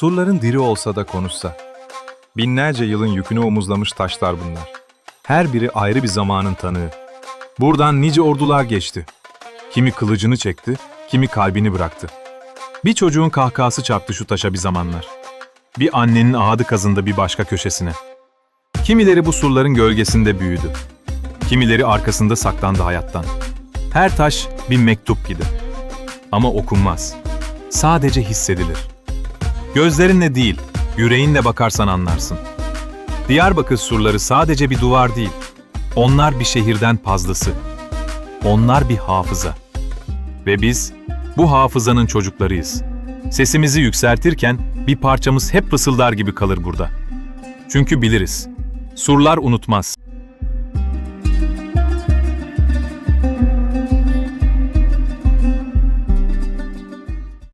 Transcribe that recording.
Surların diri olsa da konuşsa. Binlerce yılın yükünü omuzlamış taşlar bunlar. Her biri ayrı bir zamanın tanığı. Buradan nice ordular geçti. Kimi kılıcını çekti, kimi kalbini bıraktı. Bir çocuğun kahkahası çarptı şu taşa bir zamanlar. Bir annenin ağdı kazındı bir başka köşesine. Kimileri bu surların gölgesinde büyüdü. Kimileri arkasında saklandı hayattan. Her taş bir mektup gibi. Ama okunmaz. Sadece hissedilir. Gözlerinle değil, yüreğinle bakarsan anlarsın. Diyarbakır surları sadece bir duvar değil. Onlar bir şehirden fazlası. Onlar bir hafıza. Ve biz bu hafızanın çocuklarıyız. Sesimizi yükseltirken bir parçamız hep fısıldar gibi kalır burada. Çünkü biliriz. Surlar unutmaz.